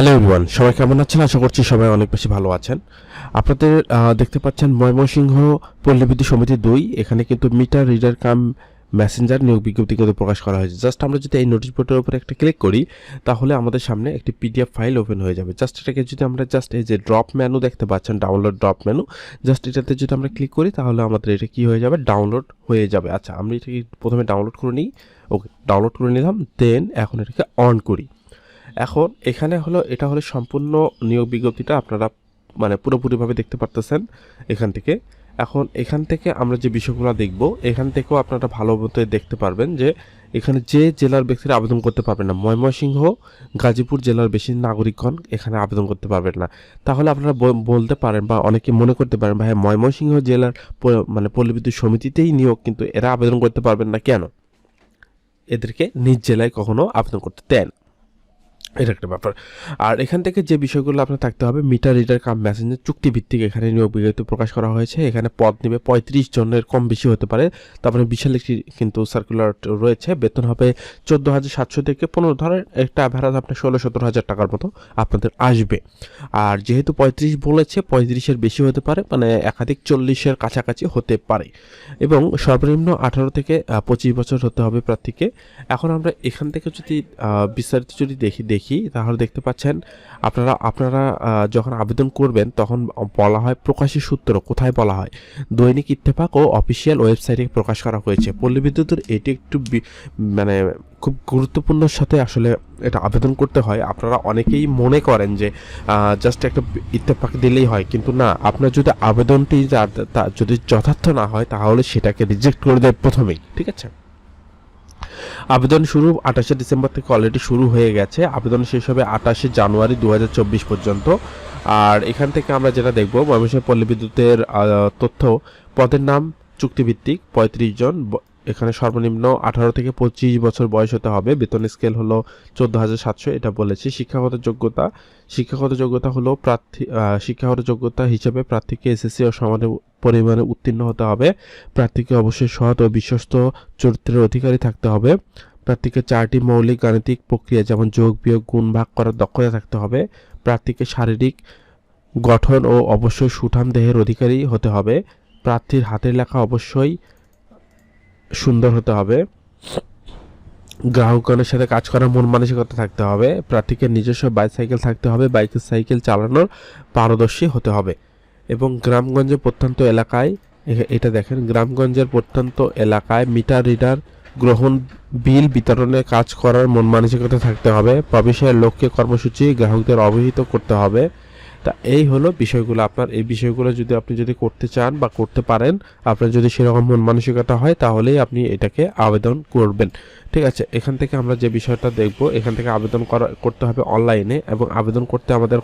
Hello everyone সবাই কেমন আছেন? আশা করছি সবাই অনেক বেশি ভালো আছেন। আপনাদের দেখতে পাচ্ছেন ময়মনসিংহ পল্লী বিদ্যুৎ সমিতি দুই, এখানে কিন্তু মিটার, রিডার, কাম, মেসেঞ্জার নিয়োগ বিজ্ঞপ্তি কিন্তু প্রকাশ করা হয়েছে। জাস্ট আমরা যদি এই নোটিশ বোর্ডের উপর একটা ক্লিক করি, তাহলে আমাদের সামনে একটি পিডিএফ ফাইল ওপেন হয়ে যাবে। জাস্ট এটাকে যদি আমরা জাস্ট এই যে ড্রপ মেনু দেখতে পাচ্ছেন ডাউনলোড ড্রপ মেনু জাস্ট এটাতে যদি আমরা ক্লিক করি, তাহলে আমাদের এটা কি হয়ে যাবে? ডাউনলোড হয়ে যাবে। আচ্ছা আমরা এটাকে প্রথমে ডাউনলোড করে নিই। ওকে ডাউনলোড করে নিলাম দেন এখন এটাকে অন করি। এখন এখানে হলো, এটা হলো সম্পূর্ণ নিয়োগ বিজ্ঞপ্তিটা আপনারা মানে পুরোপুরিভাবে দেখতে পারতেছেন এখান থেকে। এখন এখান থেকে আমরা যে বিষয়গুলো দেখব, এখান থেকেও আপনারা ভালো মতো দেখতে পারবেন যে এখানে যে জেলার ব্যক্তিরা আবেদন করতে পারবেন না, ময়মনসিংহ, গাজীপুর জেলার বেশি নাগরিকগণ এখানে আবেদন করতে পারবেন না। তাহলে আপনারা বলতে পারেন বা অনেকে মনে করতে পারেন, ভাই, ময়মনসিংহ জেলার মানে পল্লী বিদ্যুৎ সমিতিতেই নিয়োগ, কিন্তু এরা আবেদন করতে পারবেন না কেন? এদেরকে নিজ জেলায় কখনো আবেদন করতে দেন এটা একটা ব্যাপার। আর এখান থেকে যে বিষয়গুলো আপনার থাকতে হবে মিটার রিডার কাম মেসেঞ্জার চুক্তিভিত্তিক এখানে নিয়োগ বিজ্ঞপ্তি প্রকাশ করা হয়েছে। এখানে পদ নেবে পঁয়ত্রিশ জনের কম বেশি হতে পারে। তারপরে বিশাল একটি কিন্তু সার্কুলার রয়েছে। বেতন হবে চোদ্দ হাজার সাতশো থেকে পনেরো। ধরেন একটা অ্যাভারেজ আপনার ষোলো সতেরো হাজার টাকার মতো আপনাদের আসবে। আর যেহেতু পঁয়ত্রিশ বলেছে, পঁয়ত্রিশের বেশি হতে পারে মানে একাধিক চল্লিশের কাছাকাছি হতে পারে। এবং সর্বনিম্ন আঠারো থেকে পঁচিশ বছর হতে হবে প্রার্থীকে। এখন আমরা এখান থেকে যদি বিস্তারিত যদি দেখি দেখি তাহলে দেখতে পাচ্ছেন, আপনারা আপনারা যখন আবেদন করবেন, তখন বলা হয় প্রকাশের সূত্র, কোথায় বলা হয়? দৈনিক ইত্তেফাক ও অফিসিয়াল ওয়েবসাইটে প্রকাশ করা হয়েছে। পল্লী বিদ্যুতের এটি একটু মানে খুব গুরুত্বপূর্ণর সাথে আসলে এটা আবেদন করতে হয়। আপনারা অনেকেই মনে করেন যে জাস্ট একটা ইত্তেফাক দিলেই হয়, কিন্তু না, আপনার যদি আবেদনটি যদি যথার্থ না হয়, তাহলে সেটাকে রিজেক্ট করে দেয় প্রথমেই, ঠিক আছে? আবেদন শুরু আঠাশে ডিসেম্বর থেকে অলরেডি শুরু হয়ে গেছে। আবেদন শেষ হবে আঠাশে জানুয়ারি দু হাজার চব্বিশ পর্যন্ত। আর এখান থেকে আমরা যেটা দেখব, ময়মনসিংহ পল্লী বিদ্যুতের তথ্য, পদের নাম, চুক্তিভিত্তিক, পঁয়ত্রিশ জন এখানে সর্বনিম্ন আঠারো থেকে পঁচিশ বছর বয়স হতে হবে। বেতন স্কেল হলো চোদ্দ হাজার সাতশো, এটা বলেছি। শিক্ষাগত যোগ্যতা শিক্ষাগত যোগ্যতা হলো প্রার্থী শিক্ষাগত যোগ্যতা হিসেবে প্রার্থীকে এসএসসি ও সমান পরিমাণে উত্তীর্ণ হতে হবে। প্রার্থীকে অবশ্যই সৎ ও বিশ্বস্ত চরিত্রের অধিকারী থাকতে হবে। প্রার্থীকে চারটি মৌলিক গাণিতিক প্রক্রিয়া যেমন যোগ, বিয়োগ, গুণ, ভাগ করার দক্ষতা থাকতে হবে। প্রার্থীকে শারীরিক গঠন ও অবশ্যই সুঠাম দেহের অধিকারী হতে হবে। প্রার্থীর হাতের লেখা অবশ্যই সুন্দর হতে হবে। গ্রাহকগণের সাথে কাজ করার মন মানসিকতা থাকতে হবে। প্রার্থীকে নিজস্ব বাইসাইকেল থাকতে হবে। বাইকের সাইকেল চালানোর পারদর্শী হতে হবে। এবং গ্রামগঞ্জে প্রত্যন্ত এলাকায় এটা দেখেন, গ্রামগঞ্জের প্রত্যন্ত এলাকায় মিটার রিডার গ্রহণ বিল বিতরণে কাজ করার মন মানসিকতা থাকতে হবে। প্রবেশের লক্ষ্যে কর্মসূচি গ্রাহকদের অবহিত করতে হবে। তা এই হলো বিষয়গুলো আপনার। এই বিষয়গুলো যদি আপনি যদি করতে চান বা করতে পারেন, আপনার যদি সেরকম মন মানসিকতা হয়, তাহলেই আপনি এটাকে আবেদন করবেন। ঠিক আছে? এখান থেকে আমরা যে বিষয়টা দেখব, এখান থেকে আবেদন করা, করতে হবে অনলাইনে এবং আবেদন করতে আমাদের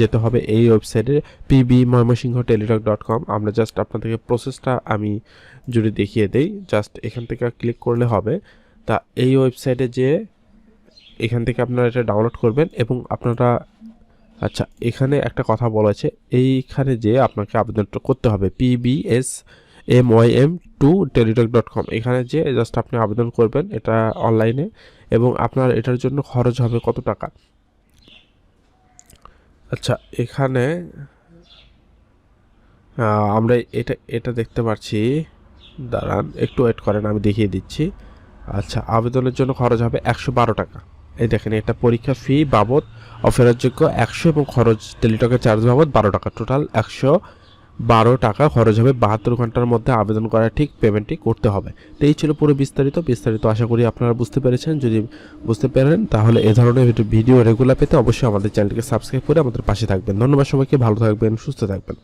যেতে হবে এই ওয়েবসাইটে PB Mymensingh Teletalk dot com. আমরা জাস্ট আপনাদেরকে প্রসেসটা আমি যদি দেখিয়ে দেই, জাস্ট এখান থেকে ক্লিক করলে হবে। তা এই ওয়েবসাইটে যে এখান থেকে আপনারা এটা ডাউনলোড করবেন এবং আপনারা আচ্ছা এখানে একটা কথা বলেছে এইখানে যে আপনাকে আবেদনটা করতে হবে PBS M Y M two Teletalk dot com. এখানে যে জাস্ট আপনি আবেদন করবেন এটা অনলাইনে এবং আপনার এটার জন্য খরচ হবে কত টাকা? আচ্ছা এখানে আমরা এটা এটা দেখতে পাচ্ছি। দাঁড়ান, একটু ওয়েট করেন, আমি দেখিয়ে দিচ্ছি। আচ্ছা আবেদনের জন্য খরচ হবে একশো বারো টাকা। এই দেখেন এটা পরীক্ষা ফি বাবদ অফেরতযোগ্য একশো এবং খরচ টেলিটকের চার্জ বাবদ বারো টাকা। টোটাল একশো বারো টাকা খরচ হবে। বাহাত্তর ঘণ্টার মধ্যে আবেদন করা ঠিক পেমেন্টটি করতে হবে। তো এই ছিল পুরো বিস্তারিত। বিস্তারিত আশা করি আপনারা বুঝতে পেরেছেন। যদি বুঝতে পারেন, তাহলে এ ধরনের ভিডিও রেগুলার পেতে অবশ্যই আমাদের চ্যানেলটিকে সাবস্ক্রাইব করে আমাদের পাশে থাকবেন। ধন্যবাদ সবাইকে। ভালো থাকবেন, সুস্থ থাকবেন।